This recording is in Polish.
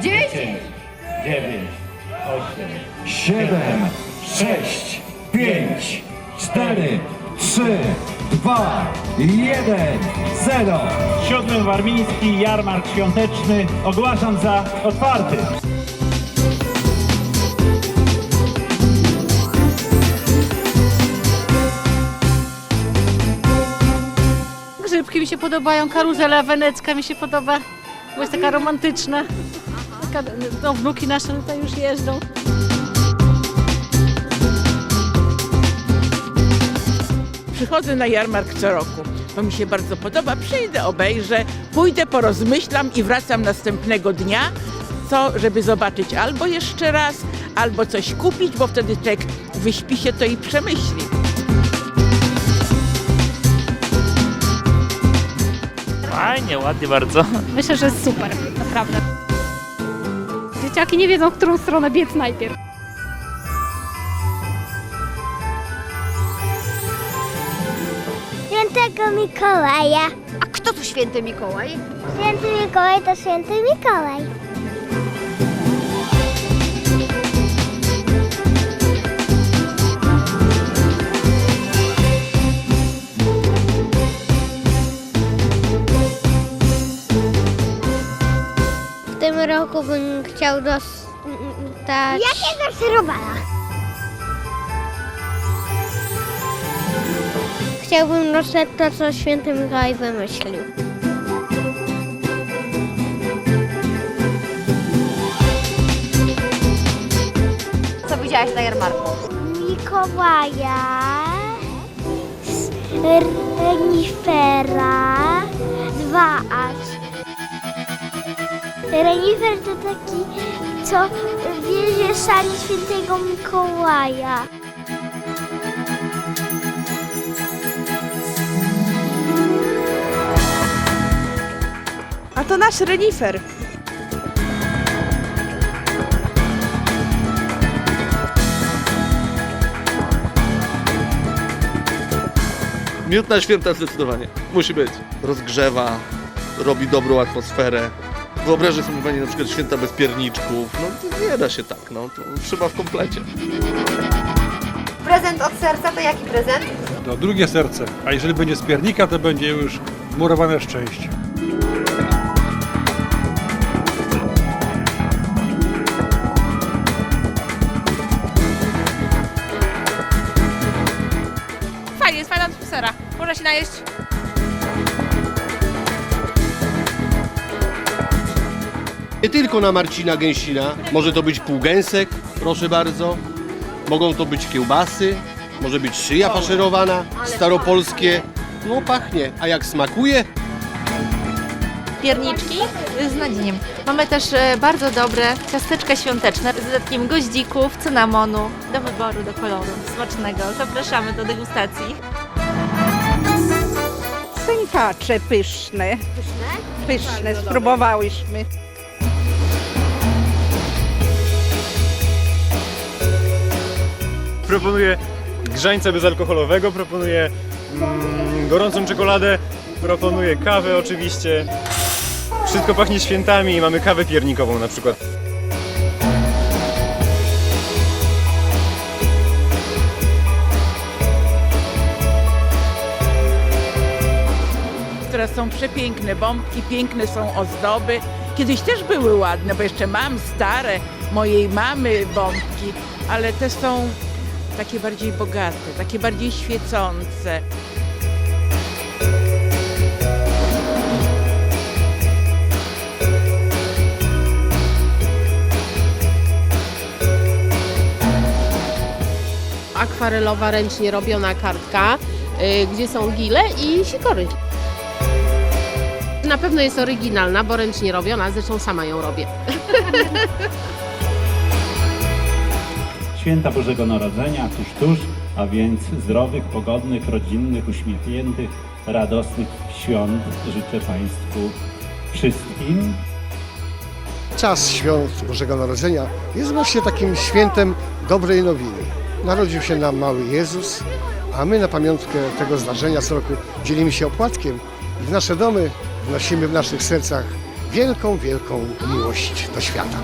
dziesięć, dziewięć, osiem, siedem, sześć, pięć, cztery, trzy, dwa, jeden, zero. Siódmy Warmiński Jarmark Świąteczny ogłaszam za otwarty. Grzybki mi się podobają, karuzela wenecka mi się podoba, bo jest taka romantyczna. Taka, no, wnuki nasze tutaj już jeżdżą. Przychodzę na jarmark co roku. To mi się bardzo podoba. Przyjdę, obejrzę, pójdę, porozmyślam i wracam następnego dnia, co, żeby zobaczyć albo jeszcze raz, albo coś kupić, bo wtedy człowiek wyśpi się to i przemyśli. Fajnie, ładnie bardzo. Myślę, że jest super, naprawdę. Dzieciaki nie wiedzą, w którą stronę biec najpierw. Świętego Mikołaja. A kto tu święty Mikołaj? Święty Mikołaj to święty Mikołaj. Roku bym chciał dostać... Jakiegoś robala. Chciałbym dostać to, co święty Mikołaj wymyślił. Co widziałaś na jarmarku? Mikołaja, renifera, Renifer to taki, co wiezie sali świętego Mikołaja. A to nasz renifer. Miód na święta zdecydowanie. Musi być. Rozgrzewa, robi dobrą atmosferę. Wyobrażę sobie pani na przykład święta bez pierniczków. No to nie da się tak, no to trzeba w komplecie. Prezent od serca to jaki prezent? To drugie serce, a jeżeli będzie z piernika, to będzie już murowane szczęście. Fajnie, jest fajna atmosfera. Można się najeść. Nie tylko na Marcina Gęsina. Może to być półgęsek, proszę bardzo. Mogą to być kiełbasy, może być szyja faszerowana, staropolskie. No pachnie, a jak smakuje? Pierniczki z nadziejem. Mamy też e, bardzo dobre ciasteczka świąteczne z dodatkiem goździków, cynamonu, do wyboru, do koloru. Smacznego. Zapraszamy do degustacji. Sękacze pyszne. Pyszne, spróbowałyśmy. Proponuję grzańca bezalkoholowego, proponuję mm, gorącą czekoladę, proponuję kawę oczywiście. Wszystko pachnie świętami, mamy kawę piernikową na przykład. które są przepiękne, bombki, piękne są ozdoby. Kiedyś też były ładne, bo jeszcze mam stare mojej mamy bombki, ale te są takie bardziej bogate, takie bardziej świecące. Akwarelowa, ręcznie robiona kartka, y, gdzie są gile i sikory. Na pewno jest oryginalna, bo ręcznie robiona, zresztą sama ją robię. Święta Bożego Narodzenia tuż, tuż, a więc zdrowych, pogodnych, rodzinnych, uśmiechniętych, radosnych świąt życzę Państwu wszystkim. Czas świąt Bożego Narodzenia jest właśnie takim świętem dobrej nowiny. Narodził się nam mały Jezus, a my na pamiątkę tego zdarzenia co roku dzielimy się opłatkiem i w nasze domy wnosimy w naszych sercach wielką, wielką miłość do świata.